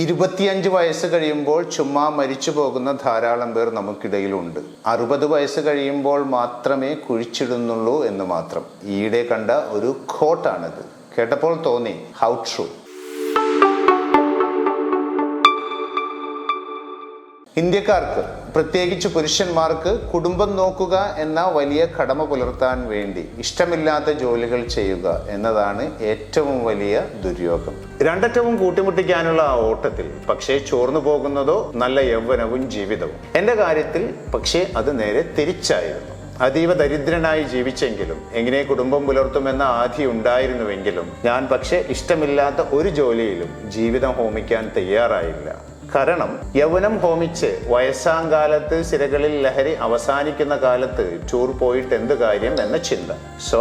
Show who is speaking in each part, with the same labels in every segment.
Speaker 1: ഇരുപത്തിയഞ്ച് വയസ്സ് കഴിയുമ്പോൾ ചുമ്മാ മരിച്ചു പോകുന്ന ധാരാളം പേർ നമുക്കിടയിലുണ്ട്. അറുപത് വയസ്സ് കഴിയുമ്പോൾ മാത്രമേ കുഴിച്ചിടുന്നുള്ളൂ എന്ന് മാത്രം. ഈയിടെ കണ്ട ഒരു ഖോട്ടാണിത്. കേട്ടപ്പോൾ തോന്നി ഹൗ ട്രൂ. ഇന്ത്യക്കാർക്ക് പ്രത്യേകിച്ച് പുരുഷന്മാർക്ക് കുടുംബം നോക്കുക എന്ന വലിയ കടമ പുലർത്താൻ വേണ്ടി ഇഷ്ടമില്ലാത്ത ജോലികൾ ചെയ്യുക എന്നതാണ് ഏറ്റവും വലിയ ദുര്യോഗം. രണ്ടറ്റവും കൂട്ടിമുട്ടിക്കാനുള്ള ആ ഓട്ടത്തിൽ പക്ഷേ ചോർന്നു പോകുന്നതോ നല്ല യൗവനവും ജീവിതവും. എന്റെ കാര്യത്തിൽ പക്ഷേ അത് നേരെ തിരിച്ചായിരുന്നു. അതീവ ദരിദ്രനായി ജീവിച്ചെങ്കിലും എങ്ങനെ കുടുംബം പുലർത്തുമെന്ന ആധി ഉണ്ടായിരുന്നുവെങ്കിലും ഞാൻ പക്ഷേ ഇഷ്ടമില്ലാത്ത ഒരു ജോലിയിലും ജീവിതം ഹോമിക്കാൻ തയ്യാറായില്ല. കാരണം യൗവനം ഹോമിച്ച് വയസ്സാം കാലത്ത് സിരകളിൽ ലഹരി അവസാനിക്കുന്ന കാലത്ത് ടൂർ പോയിട്ട് എന്ത് കാര്യം എന്ന ചിന്ത. സോ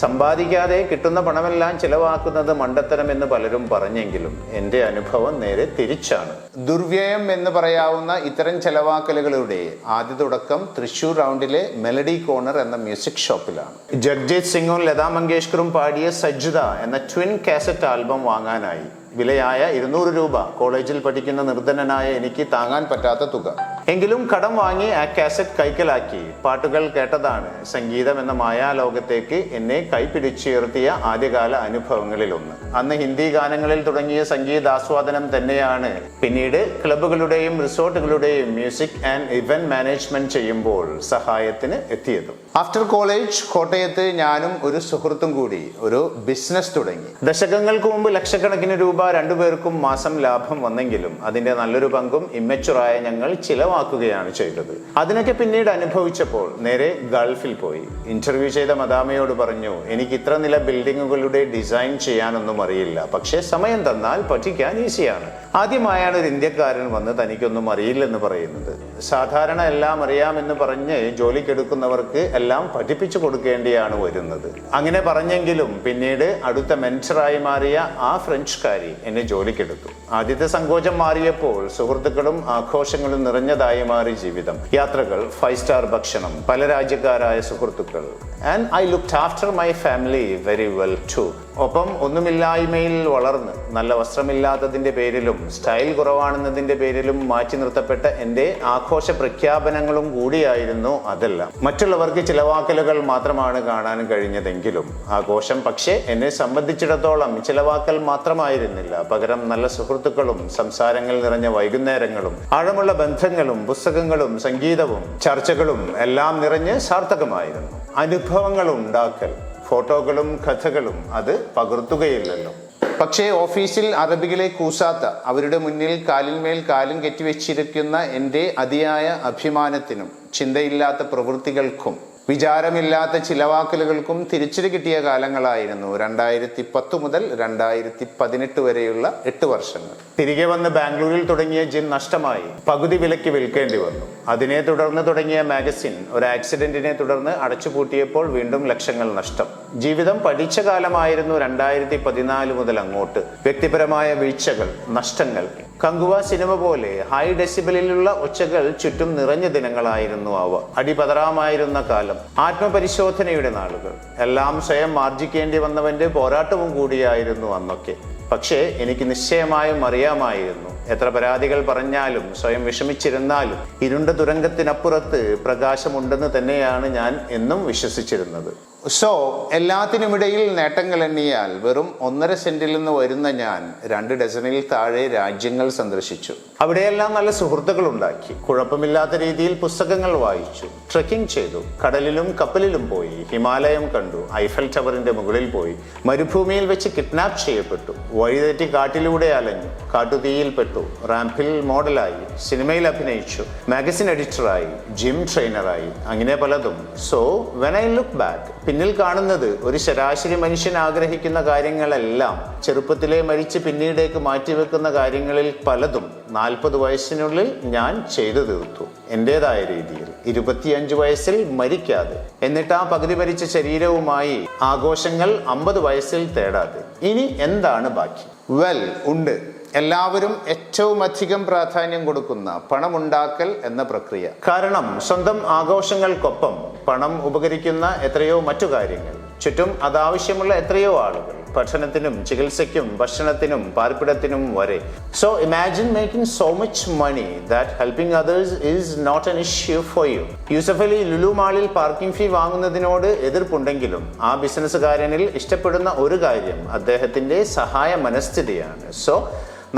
Speaker 1: സമ്പാദിക്കാതെ കിട്ടുന്ന പണമെല്ലാം ചിലവാക്കുന്നത് മണ്ടത്തരം എന്ന് പലരും പറഞ്ഞെങ്കിലും എന്റെ അനുഭവം നേരെ തിരിച്ചാണ്. ദുർവ്യയം എന്ന് പറയാവുന്ന ഇത്തരം ചെലവാക്കലുകളുടെ ആദ്യ തുടക്കം തൃശൂർ റൗണ്ടിലെ മെലഡി കോർണർ എന്ന മ്യൂസിക് ഷോപ്പിലാണ്. ജഗ്ജിത് സിംഗും ലതാ മങ്കേഷ്കറും പാടിയ സജ്ജിത എന്ന ട്വിൻ കാസറ്റ് ആൽബം വാങ്ങാനായി വിലയായ ഇരുന്നൂറ് രൂപ കോളേജിൽ പഠിക്കുന്ന നിർധനനായ എനിക്ക് താങ്ങാൻ പറ്റാത്ത തുക. എങ്കിലും കടം വാങ്ങി ആ കാസറ്റ് കൈക്കലാക്കി. പാട്ടുകൾ കേട്ടതാണ്. സംഗീതം എന്ന മായാലോകത്തേക്ക് എന്നെ കൈപിടിച്ചുയർത്തിയ ആദ്യകാല അനുഭവങ്ങളിലൊന്ന്. അന്ന് ഹിന്ദി ഗാനങ്ങളിൽ തുടങ്ങിയ സംഗീതാസ്വാദനം തന്നെയാണ്. പിന്നീട് ക്ലബുകളുടെയും റിസോർട്ടുകളുടെയും മ്യൂസിക് ആൻഡ് ഇവന്റ് മാനേജ്മെന്റ് ചെയ്യുമ്പോൾ സഹായത്തിന് എത്തിയതും. ആഫ്റ്റർ കോളേജ് കോട്ടയത്ത് ഞാനും ഒരു സുഹൃത്തും കൂടി ഒരു ബിസിനസ് തുടങ്ങി. ദശകങ്ങൾക്ക് മുമ്പ് ലക്ഷക്കണക്കിന് രൂപ രണ്ടുപേർക്കും മാസം ലാഭം വന്നെങ്കിലും അതിന്റെ നല്ലൊരു പങ്കും ഇമ്മച്ചുറായ ഞങ്ങൾ ചിലവാക്കുകയാണ് ചെയ്തത്. അതിനൊക്കെ പിന്നീട് അനുഭവിച്ചപ്പോൾ നേരെ ഗൾഫിൽ പോയി. ഇന്റർവ്യൂ ചെയ്ത മദാമയോട് പറഞ്ഞു എനിക്ക് ഇത്ര നില ബിൽഡിങ്ങുകളുടെ ഡിസൈൻ ചെയ്യാനൊന്നും അറിയില്ല. പക്ഷേ സമയം തന്നാൽ പഠിക്കാൻ ഈസിയാണ് ആദ്യമായാണ് ഒരു ഇന്ത്യക്കാരൻ വന്ന് തനിക്കൊന്നും അറിയില്ലെന്ന് പറയുന്നത്. സാധാരണ എല്ലാം അറിയാമെന്ന് പറഞ്ഞ് ജോലിക്കെടുക്കുന്നവർക്ക് എല്ലാം പഠിപ്പിച്ചു കൊടുക്കേണ്ടിയാണ് വരുന്നത്. അങ്ങനെ പറഞ്ഞെങ്കിലും പിന്നീട് അടുത്ത മെൻസറായി മാറിയ ആ ഫ്രഞ്ച്കാരി എന്നെ ജോലിക്കെടുത്തു. ആദ്യത്തെ സങ്കോചം മാറിയപ്പോൾ സുഹൃത്തുക്കളും ആഘോഷങ്ങളും നിറഞ്ഞതായി മാറി ജീവിതം. യാത്രകൾ ഫൈവ് സ്റ്റാർ ഭക്ഷണം പല രാജ്യക്കാരായ സുഹൃത്തുക്കൾ. And I look after my family very well too ഒപ്പം ഒന്നുമില്ലായ്മയിൽ വളർന്ന് നല്ല വസ്ത്രമില്ലാത്തതിന്റെ പേരിലും സ്റ്റൈൽ കുറവാണെന്നതിന്റെ പേരിലും മാറ്റി നിർത്തപ്പെട്ട എന്റെ ആഘോഷ പ്രഖ്യാപനങ്ങളും കൂടിയായിരുന്നു അതെല്ലാം. മറ്റുള്ളവർക്ക് ചിലവാക്കലുകൾ മാത്രമാണ് കാണാൻ കഴിഞ്ഞതെങ്കിലും ആഘോഷം പക്ഷേ എന്നെ സംബന്ധിച്ചിടത്തോളം ചിലവാക്കൽ മാത്രമായിരുന്നില്ല. പകരം നല്ല സുഹൃത്തുക്കളും സംസാരങ്ങൾ നിറഞ്ഞ വൈകുന്നേരങ്ങളും ആഴമുള്ള ബന്ധങ്ങളും പുസ്തകങ്ങളും സംഗീതവും ചർച്ചകളും എല്ലാം നിറഞ്ഞ് സാർത്ഥകമായിരുന്നു. അനുഭവങ്ങൾ ഉണ്ടാക്കൽ ഫോട്ടോകളും കഥകളും അത് പകർത്തുകയില്ലല്ലോ. പക്ഷേ ഓഫീസിൽ അറബികളെ കൂസാത്ത അവരുടെ മുന്നിൽ കാലിന്മേൽ കാലും കെട്ടിവെച്ചിരിക്കുന്ന എന്റെ അതിയായ അഭിമാനത്തിനും ചിന്തയില്ലാത്ത പ്രവൃത്തികൾക്കും വിചാരമില്ലാത്ത ചിലവാക്കലുകൾക്കും തിരിച്ചടി കിട്ടിയ കാലങ്ങളായിരുന്നു രണ്ടായിരത്തി പത്ത് മുതൽ രണ്ടായിരത്തി പതിനെട്ട് വരെയുള്ള എട്ട് വർഷങ്ങൾ. തിരികെ വന്ന് ബാംഗ്ലൂരിൽ തുടങ്ങിയ ജിം നഷ്ടമായി. പകുതി വിലയ്ക്ക് വിൽക്കേണ്ടി വന്നു. അതിനെ തുടർന്ന് തുടങ്ങിയ മാഗസിൻ ഒരു ആക്സിഡന്റിനെ തുടർന്ന് അടച്ചുപൂട്ടിയപ്പോൾ വീണ്ടും ലക്ഷങ്ങൾ നഷ്ടം. ജീവിതം പഠിച്ച കാലമായിരുന്നു രണ്ടായിരത്തി പതിനാല് മുതൽ അങ്ങോട്ട്. വ്യക്തിപരമായ വീഴ്ചകൾ നഷ്ടങ്ങൾ. കങ്കുവ സിനിമ പോലെ ഹൈ ഡെസിബലിലുള്ള ഒച്ചകൾ ചുറ്റും നിറഞ്ഞ ദിനങ്ങളായിരുന്നു അവ. അടിപതറാമായിരുന്ന കാലം ആത്മപരിശോധനയുടെ നാളുകൾ. എല്ലാം സ്വയം മാർജിക്കേണ്ടി വന്നവന്റെ പോരാട്ടവും കൂടിയായിരുന്നു അന്നൊക്കെ. പക്ഷേ എനിക്ക് നിശ്ചയമായും അറിയാമായിരുന്നു. എത്ര പരാതികൾ പറഞ്ഞാലും സ്വയം വിഷമിച്ചിരുന്നാലും ഇരുണ്ട തുരങ്കത്തിനപ്പുറത്ത് പ്രകാശമുണ്ടെന്ന് തന്നെയാണ് ഞാൻ എന്നും വിശ്വസിച്ചിരുന്നത്. സോ എല്ലാത്തിനുമിടയിൽ നേട്ടങ്ങൾ എണ്ണിയാൽ വെറും ഒന്നര സെന്റിൽ നിന്ന് വരുന്ന ഞാൻ രണ്ട് ഡസനിൽ താഴെ രാജ്യങ്ങൾ സന്ദർശിച്ചു. അവിടെയെല്ലാം നല്ല സുഹൃത്തുക്കൾ ഉണ്ടാക്കി. കുഴപ്പമില്ലാത്ത രീതിയിൽ പുസ്തകങ്ങൾ വായിച്ചു. ട്രെക്കിംഗ് ചെയ്തു. കടലിലും കപ്പലിലും പോയി. ഹിമാലയം കണ്ടു. ഐഫൽ ടവറിന്റെ മുകളിൽ പോയി. മരുഭൂമിയിൽ വെച്ച് കിഡ്നാപ്പ് ചെയ്യപ്പെട്ടു. വഴിതെറ്റി കാട്ടിലൂടെ അലഞ്ഞു. കാട്ടുതീയിൽപ്പെട്ടു റാംപിൽ മോഡലായി. സിനിമയിൽ അഭിനയിച്ചു. മാഗസിൻ എഡിറ്ററായി ജിം ട്രെയിനറായി അങ്ങനെ പലതും. So when I look back പിന്നിൽ കാണുന്നത് ഒരു ശരാശരി മനുഷ്യൻ ആഗ്രഹിക്കുന്ന കാര്യങ്ങളെല്ലാം ചെറുപ്പത്തിലെ മരിച്ച് പിന്നീടേക്ക് മാറ്റിവെക്കുന്ന കാര്യങ്ങളിൽ പലതും നാൽപ്പത് വയസ്സിനുള്ളിൽ ഞാൻ ചെയ്തു തീർത്തു. എന്റെതായ രീതിയിൽ ഇരുപത്തിയഞ്ച് വയസ്സിൽ മരിക്കാതെ എന്നിട്ട് ആ പകുതി മരിച്ച ശരീരവുമായി ആഘോഷങ്ങൾ അമ്പത് വയസ്സിൽ തേടാതെ. ഇനി എന്താണ് ബാക്കി? വെൽ ഉണ്ട്. എല്ലാവരും ഏറ്റവും അധികം പ്രാധാന്യം കൊടുക്കുന്ന പണമുണ്ടാക്കൽ എന്ന പ്രക്രിയ. കാരണം സ്വന്തം ആഘോഷങ്ങൾക്കൊപ്പം പണം ഉപകരിക്കുന്ന എത്രയോ മറ്റു കാര്യങ്ങൾ. ചുറ്റും അതാവശ്യമുള്ള എത്രയോ ആളുകൾ. ഭക്ഷണത്തിനും ചികിത്സയ്ക്കും ഭക്ഷണത്തിനും പാർപ്പിടത്തിനും വരെ. So imagine making so much money that helping others is not an issue for you Yusuf Ali Lulu മാളിൽ പാർക്കിംഗ് ഫീ വാങ്ങുന്നതിനോട് എതിർപ്പുണ്ടെങ്കിലും ആ ബിസിനസ്സുകാരനിൽ ഇഷ്ടപ്പെടുന്ന ഒരു കാര്യം അദ്ദേഹത്തിന്റെ സഹായ മനസ്ഥിതിയാണ്. സോ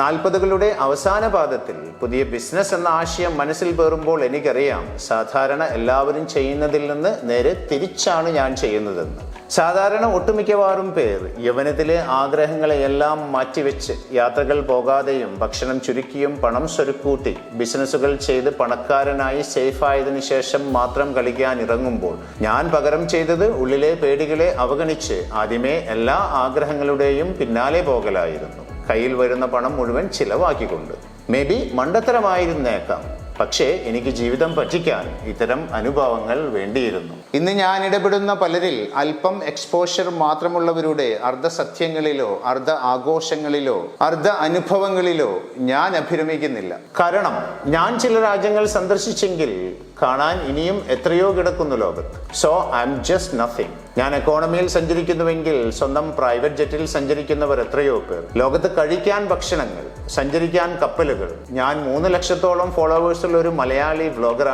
Speaker 1: നാൽപ്പതുകളുടെ അവസാന പാദത്തിൽ പുതിയ ബിസിനസ് എന്ന ആശയം മനസ്സിൽ പേറുമ്പോൾ എനിക്കറിയാം. സാധാരണ എല്ലാവരും ചെയ്യുന്നതിൽ നിന്ന് നേരെ തിരിച്ചാണ് ഞാൻ ചെയ്യുന്നതെന്ന്. സാധാരണ ഒട്ടുമിക്കവാറും പേർ യവനത്തിലെ ആഗ്രഹങ്ങളെയെല്ലാം മാറ്റിവെച്ച് യാത്രകൾ പോകാതെയും ഭക്ഷണം ചുരുക്കിയും പണം സ്വരുക്കൂട്ടി ബിസിനസ്സുകൾ ചെയ്ത് പണക്കാരനായി സേഫായതിനു ശേഷം മാത്രം കളിക്കാൻ ഇറങ്ങുമ്പോൾ ഞാൻ പകരം ചെയ്തത് ഉള്ളിലെ പേടികളെ അവഗണിച്ച് ആദ്യമേ എല്ലാ ആഗ്രഹങ്ങളുടെയും പിന്നാലെ പോകലായിരുന്നു. കയ്യിൽ വരുന്ന പണം മുഴുവൻ ചിലവാക്കിക്കൊണ്ട്. May be മണ്ടത്തരമായിരുന്നേക്കാം. പക്ഷേ എനിക്ക് ജീവിതം പറ്റിക്കാൻ ഇത്തരം അനുഭവങ്ങൾ വേണ്ടിയിരുന്നു. ഇന്ന് ഞാൻ ഇടപെടുന്ന പലരിൽ അല്പം എക്സ്പോഷർ മാത്രമുള്ളവരുടെ അർദ്ധ സത്യങ്ങളിലോ അർദ്ധ ആഘോഷങ്ങളിലോ അർദ്ധ അനുഭവങ്ങളിലോ ഞാൻ അഭിരമിക്കുന്നില്ല. കാരണം ഞാൻ ചില രാജ്യങ്ങൾ സന്ദർശിച്ചെങ്കിൽ കാണാൻ ഇനിയും എത്രയോ കിടക്കുന്നു ലോകത്ത്. So I'm just nothing ഞാൻ എക്കോണമിയിൽ സഞ്ചരിക്കുന്നുവെങ്കിൽ സ്വന്തം പ്രൈവറ്റ് ജെറ്റിൽ സഞ്ചരിക്കുന്നവർ എത്രയോ പേർ. ലോകത്ത് കഴിക്കാൻ ഭക്ഷണങ്ങൾ സഞ്ചരിക്കാൻ കപ്പലുകൾ. ഞാൻ മൂന്ന് ലക്ഷത്തോളം ഫോളോവേഴ്സുള്ള ഒരു മലയാളി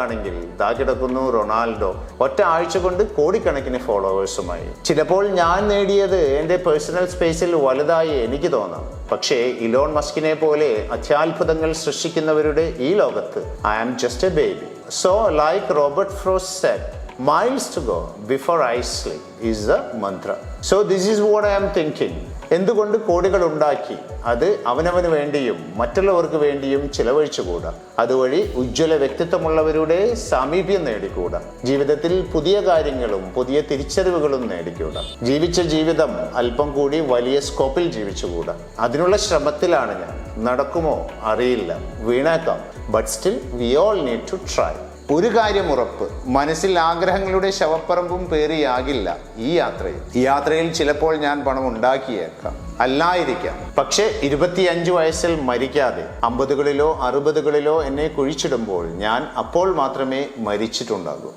Speaker 1: ആണെങ്കിൽ ദാ കിടക്കുന്നു റൊണാൾഡോ. ഒറ്റ ആഴ്ച കൊണ്ട് കോടിക്കണക്കിന് ഫോളോവേഴ്സുമായി. ചിലപ്പോൾ ഞാൻ നേടിയത് എന്റെ പേഴ്സണൽ സ്പേസിൽ വലുതായി എനിക്ക് തോന്നാം. പക്ഷേ ഇലോൺ മസ്കിനെ പോലെ അത്യാത്ഭുതങ്ങൾ സൃഷ്ടിക്കുന്നവരുടെ ഈ ലോകത്ത് I am just a baby. So like Robert Frost said miles to go before I sleep is the mantra so this is what I am thinking എന്തുകൊണ്ട് കോടികൾ ഉണ്ടാക്കി? അത് അവനവന് വേണ്ടിയും മറ്റുള്ളവർക്ക് വേണ്ടിയും ചിലവഴിച്ചുകൂടാ അതുവഴി ഉജ്ജ്വല വ്യക്തിത്വമുള്ളവരുടെ സാമീപ്യം നേടിക്കൂടാ. ജീവിതത്തിൽ പുതിയ കാര്യങ്ങളും പുതിയ തിരിച്ചറിവുകളും നേടിക്കൂടാ. ജീവിച്ച ജീവിതം അല്പം കൂടി വലിയ സ്കോപ്പിൽ ജീവിച്ചുകൂടാ അതിനുള്ള ശ്രമത്തിലാണ് ഞാൻ. നടക്കുമോ? അറിയില്ല. വീണേക്കാം. But still we all need to try ഒരു കാര്യം ഉറപ്പ് മനസ്സിൽ ആഗ്രഹങ്ങളുടെ ശവപ്പറമ്പും പേറിയാകില്ല ഈ യാത്രയിൽ. ഈ യാത്രയിൽ ചിലപ്പോൾ ഞാൻ പണം ഉണ്ടാക്കിയേക്കാം അല്ലായിരിക്കാം. പക്ഷേ ഇരുപത്തിയഞ്ച് വയസ്സിൽ മരിക്കാതെ അമ്പതുകളിലോ അറുപതുകളിലോ എന്നെ കുഴിച്ചിടുമ്പോൾ ഞാൻ അപ്പോൾ മാത്രമേ മരിച്ചിട്ടുണ്ടാകൂ.